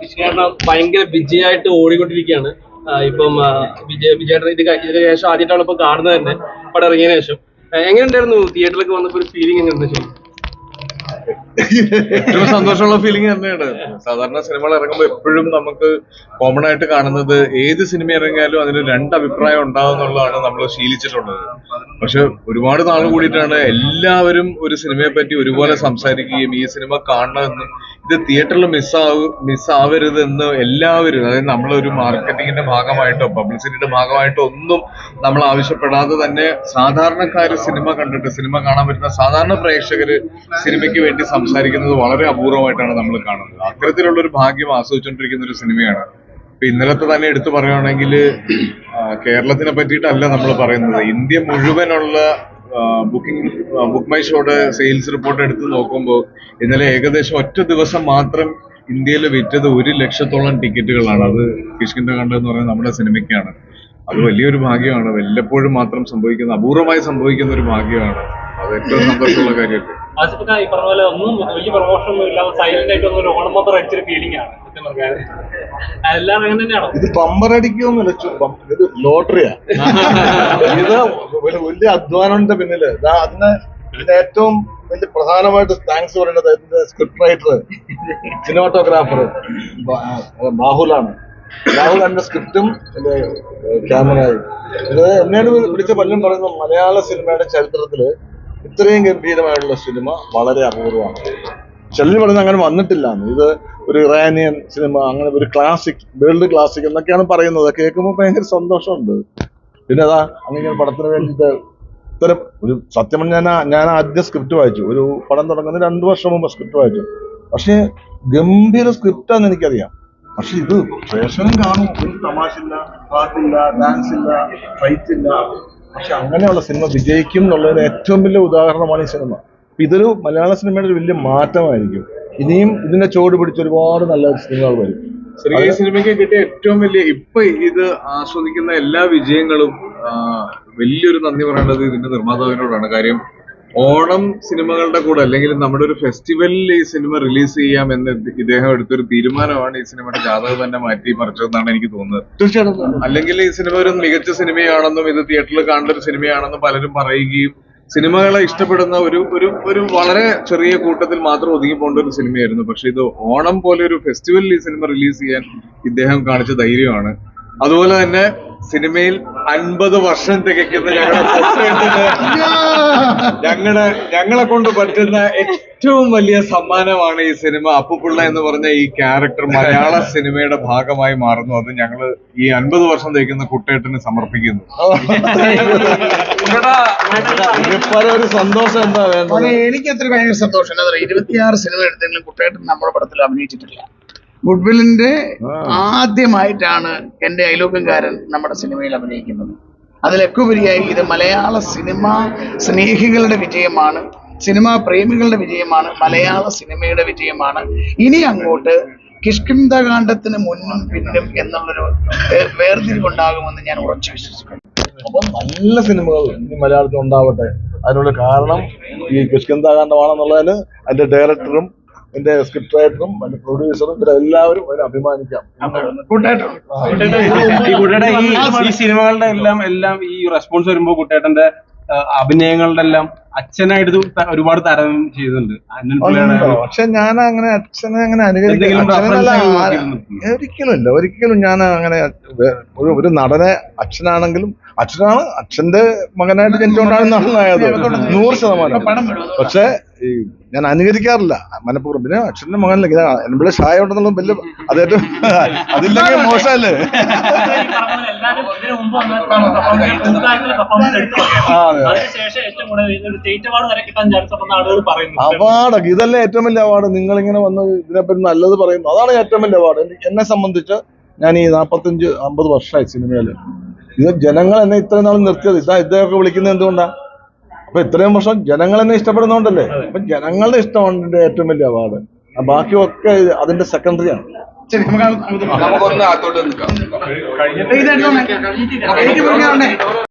കൃഷ്ണേട്ടൻ ഭയങ്കര വിജയമായിട്ട് ഓടിക്കൊണ്ടിരിക്കുകയാണ്. ഇപ്പം വിജയ വിജയേട്ടൻ ഇത് ഇതിന് ശേഷം ആദ്യമായിട്ടാണ് ഇപ്പൊ കാണുന്നത് തന്നെ പടം ഇറങ്ങിയതിനു ശേഷം. ആ, എങ്ങനെയുണ്ടായിരുന്നു തിയേറ്ററിലൊക്കെ വന്നപ്പോ ഒരു ഫീലിംഗ് എങ്ങനെ ശരി ഏറ്റവും സന്തോഷമുള്ള ഫീലിംഗ് തന്നെയാണ്. സാധാരണ സിനിമകൾ ഇറങ്ങുമ്പോൾ എപ്പോഴും നമുക്ക് കോമൺ ആയിട്ട് കാണുന്നത് ഏത് സിനിമ ഇറങ്ങിയാലും അതിന് രണ്ട് അഭിപ്രായം ഉണ്ടാവും എന്നുള്ളതാണ് നമ്മൾ ശീലിച്ചിട്ടുള്ളത്. പക്ഷെ ഒരുപാട് നാൾ കൂടിയിട്ടാണ് എല്ലാവരും ഒരു സിനിമയെ പറ്റി ഒരുപോലെ സംസാരിക്കുകയും ഈ സിനിമ കാണണമെന്നും ഇത് തിയേറ്ററിൽ മിസ്സാവു മിസ്സാവരുത് എന്ന് എല്ലാവരും അതായത് നമ്മളൊരു മാർക്കറ്റിങ്ങിന്റെ ഭാഗമായിട്ടോ പബ്ലിസിറ്റിയുടെ ഭാഗമായിട്ടോ ഒന്നും നമ്മൾ ആവശ്യപ്പെടാതെ തന്നെ സാധാരണക്കാർ സിനിമ കണ്ടിട്ട് സിനിമ കാണാൻ പറ്റുന്ന സാധാരണ പ്രേക്ഷകര് സിനിമയ്ക്ക് വേണ്ടി സംസാരിക്കുന്നത് വളരെ അപൂർവമായിട്ടാണ് നമ്മൾ കാണുന്നത്. അത്തരത്തിലുള്ള ഒരു ഭാഗ്യം ആസ്വദിച്ചുകൊണ്ടിരിക്കുന്ന ഒരു സിനിമയാണ്. ഇപ്പൊ ഇന്നലത്തെ തന്നെ എടുത്തു പറയുകയാണെങ്കിൽ കേരളത്തിനെ പറ്റിയിട്ടല്ല നമ്മൾ പറയുന്നത്. ഇന്ത്യ മുഴുവനുള്ള ബുക്കിംഗ് ബുക്ക് മൈ ഷോയുടെ സെയിൽസ് റിപ്പോർട്ട് എടുത്ത് നോക്കുമ്പോൾ ഇന്നലെ ഏകദേശം ഒറ്റ ദിവസം മാത്രം ഇന്ത്യയിൽ വിറ്റത് ഒരു ലക്ഷത്തോളം ടിക്കറ്റുകളാണ്. അത് കിഷ്കിന്റെ കണ്ട് പറയുന്നത് നമ്മുടെ സിനിമയ്ക്കാണ്. അത് വലിയൊരു ഭാഗ്യമാണ്. വല്ലപ്പോഴും മാത്രം സംഭവിക്കുന്ന അപൂർവമായി സംഭവിക്കുന്ന ഒരു ഭാഗ്യമാണ്. അത് ഏറ്റവും സന്തോഷമുള്ള കാര്യമല്ലേ? ആസിഫക്ക ഈ പറഞ്ഞ പോലെ ഒന്നും വലിയ പ്രമോഷൻ ഇല്ലാതെ സൈലന്റ് ആയിട്ട് ഒരു ഓണം മാത്രം അടിച്ചൊരു ഫീലിംഗ് ആണ് എല്ലാം അങ്ങനെ തന്നെയാണോ? ഇത് ബമ്പറടിക്കൊന്നുമില്ല ചു- ബം- ഇത് ലോട്ടറിയാ ഇത് വലിയ അധ്വാനത്തിന്റെ പിന്നിൽ. അതിന് ഇതിന്റെ ഏറ്റവും വലിയ പ്രധാനമായിട്ട് താങ്ക്സ് പറയേണ്ടത് ഇതിന്റെ സ്ക്രിപ്റ്റ് റൈറ്റർ സിനിമാറ്റോഗ്രാഫർ ബാഹുലാണ്. രാഹുൽ എന്റെ സ്ക്രിപ്റ്റും ക്യാമറയും ഇത് എന്നോട് വിളിച്ച പലരും പറയുന്നു മലയാള സിനിമയുടെ ചരിത്രത്തിൽ ഇത്രയും ഗംഭീരമായിട്ടുള്ള സിനിമ വളരെ അപൂർവമാണ്. ചിലർ പറയുന്നത് അങ്ങനെ വന്നിട്ടില്ല ഇത് ഒരു ഇറാനിയൻ സിനിമ അങ്ങനെ ഒരു ക്ലാസിക് വേൾഡ് ക്ലാസിക് എന്നൊക്കെയാണ് പറയുന്നത്. കേൾക്കുമ്പോൾ ഭയങ്കര സന്തോഷമുണ്ട്. പിന്നെ അതാ അങ്ങനെ പടത്തിന് വേണ്ടിയിട്ട് ഇത്തരം ഒരു സത്യം ഞാൻ ഞാൻ ആദ്യം സ്ക്രിപ്റ്റ് വായിച്ചു. ഒരു പടം തുടങ്ങുന്ന രണ്ടു വർഷം മുമ്പ് സ്ക്രിപ്റ്റ് വായിച്ചു. പക്ഷേ ഗംഭീര സ്ക്രിപ്റ്റാന്ന് എനിക്കറിയാം. പക്ഷെ ഇത് പ്രേക്ഷകൻ കാണും. ഒരു തമാശ ഇല്ല പാട്ടില്ല ഡാൻസ് ഇല്ല ഫൈറ്റ് ഇല്ല. പക്ഷെ അങ്ങനെയുള്ള സിനിമ വിജയിക്കും എന്നുള്ളതിന് ഏറ്റവും വലിയ ഉദാഹരണമാണ് ഈ സിനിമ. ഇതൊരു മലയാള സിനിമയുടെ ഒരു വലിയ മാറ്റമായിരിക്കും. ഇനിയും ഇതിന്റെ ചോട് പിടിച്ച് ഒരുപാട് നല്ല സിനിമകൾ വരും. ഈ സിനിമയ്ക്ക് കിട്ടിയ ഏറ്റവും വലിയ ഇപ്പൊ ഇത് ആസ്വദിക്കുന്ന എല്ലാ വിജയങ്ങളും വലിയൊരു നന്ദി പറയേണ്ടത് ഇതിന്റെ നിർമ്മാതാവിനോടാണ്. കാര്യം ഓണം സിനിമകളുടെ കൂടെ അല്ലെങ്കിൽ നമ്മുടെ ഒരു ഫെസ്റ്റിവലിൽ ഈ സിനിമ റിലീസ് ചെയ്യാം എന്ന് ഇദ്ദേഹം എടുത്തൊരു തീരുമാനമാണ് ഈ സിനിമയുടെ ജാതകം തന്നെ മാറ്റി മറിച്ചതെന്നാണ് എനിക്ക് തോന്നുന്നത്. തീർച്ചയായിട്ടും. അല്ലെങ്കിൽ ഈ സിനിമ ഒരു മികച്ച സിനിമയാണെന്നും ഇത് തിയേറ്ററിൽ കാണേണ്ട ഒരു സിനിമയാണെന്നും പലരും പറയുകയും സിനിമകളെ ഇഷ്ടപ്പെടുന്ന ഒരു ഒരു ഒരു വളരെ ചെറിയ കൂട്ടത്തിൽ മാത്രം ഒതുങ്ങി പോകേണ്ട ഒരു സിനിമയായിരുന്നു. പക്ഷെ ഇത് ഓണം പോലെ ഒരു ഫെസ്റ്റിവലിൽ ഈ സിനിമ റിലീസ് ചെയ്യാൻ ഇദ്ദേഹം കാണിച്ച ധൈര്യമാണ്. അതുപോലെ തന്നെ സിനിമയിൽ അൻപത് വർഷം തികയ്ക്കുന്ന ഞങ്ങളുടെ ഞങ്ങളുടെ ഞങ്ങളെ കൊണ്ട് പറ്റുന്ന ഏറ്റവും വലിയ സമ്മാനമാണ് ഈ സിനിമ. അപ്പുപിള്ള എന്ന് പറഞ്ഞ ഈ ക്യാരക്ടർ മലയാള സിനിമയുടെ ഭാഗമായി മാറുന്നു. അത് ഞങ്ങൾ ഈ അൻപത് വർഷം തേക്കുന്ന കുട്ടേട്ടന് സമർപ്പിക്കുന്നു. ഒരു സന്തോഷം എന്താ വേണ്ടത്? എനിക്ക് അത്ര ഭയങ്കര സന്തോഷം. എന്താ പറയുക ഇരുപത്തിയാറ് സിനിമ എടുത്തെങ്കിലും കുട്ടേട്ടൻ നമ്മുടെ പടത്തിൽ അഭിനയിച്ചിട്ടില്ല. ഗുഡ്വില്ലിന്റെ ആദ്യമായിട്ടാണ് എന്റെ അയലോക്കംകാരൻ നമ്മുടെ സിനിമയിൽ അഭിനയിക്കുന്നത്. അതിലൊക്കെ ഉപരിയായി ഇത് മലയാള സിനിമ സ്നേഹികളുടെ വിജയമാണ് സിനിമാ പ്രേമികളുടെ വിജയമാണ് മലയാള സിനിമയുടെ വിജയമാണ്. ഇനി അങ്ങോട്ട് കിഷ്കിന്ധകാന്ഡത്തിന് മുന്നും പിന്നും എന്നുള്ളൊരു വേർതിരിവുണ്ടാകുമെന്ന് ഞാൻ ഉറച്ചു വിശ്വസിക്കുന്നു. അപ്പം നല്ല സിനിമകൾ ഇനി മലയാളത്തിൽ ഉണ്ടാവട്ടെ. അതിനുള്ള കാരണം ഈ കിഷ്കിന്ധകാന്ഡമാണെന്നുള്ളതിന് അതിന്റെ ഡയറക്ടറും എന്റെ സ്ക്രിപ്റ്റ് റൈറ്ററും എന്റെ പ്രൊഡ്യൂസറും ഇവരെല്ലാവരും അവരെ അഭിമാനിക്കാം. ഈ സിനിമകളുടെ എല്ലാം എല്ലാം ഈ റെസ്പോൺസ് വരുമ്പോ കുട്ടേട്ടന്റെ അഭിനയങ്ങളുടെ എല്ലാം അച്ഛനായിട്ട് ഒരുപാട് തരം ചെയ്തിട്ടുണ്ട്? പക്ഷെ ഞാൻ അങ്ങനെ അച്ഛനെ അങ്ങനെ അനുകരിക്കുന്നു അനുകരിക്കില്ല reference ആയി ഒരിക്കലും ഇല്ല ഒരിക്കലും ഞാൻ അങ്ങനെ ഒരു നടനെ അച്ഛനാണെങ്കിലും അച്ഛനാണ് അച്ഛന്റെ മകനായിട്ട് ജനിച്ചുകൊണ്ടാണ് നടനായത്. നൂറ് ശതമാനം. പക്ഷെ ഈ ഞാൻ അനുകരിക്കാറില്ല മനഃപൂർവം. പിന്നെ അച്ഛന്റെ മകനല്ല? ഇങ്ങനെ എന്റെ ഷായ ഉണ്ടെന്നുള്ള വലിയ അതേറ്റവും അതില്ലെങ്കിൽ മോശമല്ലേ? അവാർഡൊക്കെ ഇതല്ലേ ഏറ്റവും വലിയ അവാർഡ്? നിങ്ങൾ ഇങ്ങനെ വന്ന് ഇതിനെപ്പറ്റി നല്ലത് പറയുന്നു. അതാണ് ഏറ്റവും വലിയ അവാർഡ്. എന്നെ സംബന്ധിച്ച് ഞാൻ ഈ നാപ്പത്തഞ്ച് അമ്പത് വർഷമായി സിനിമയിൽ ഇത് ജനങ്ങൾ എന്നെ ഇത്രയും നാൾ നിർത്തിയത്. ഇതാ ഇദ്ദേഹമൊക്കെ വിളിക്കുന്നത് എന്തുകൊണ്ടാ? അപ്പൊ ഇത്രയും വർഷം ജനങ്ങൾ എന്നെ ഇഷ്ടപ്പെടുന്നോണ്ടല്ലേ അപ്പൊ ജനങ്ങളുടെ ഇഷ്ടമാണ് ഏറ്റവും വലിയ അവാർഡ്. ബാക്കിയൊക്കെ അതിന്റെ സെക്കൻഡറി ആണ് ശരി നമുക്ക്. നമുക്കൊന്ന് അകത്തോട്ട് നിൽക്കാം.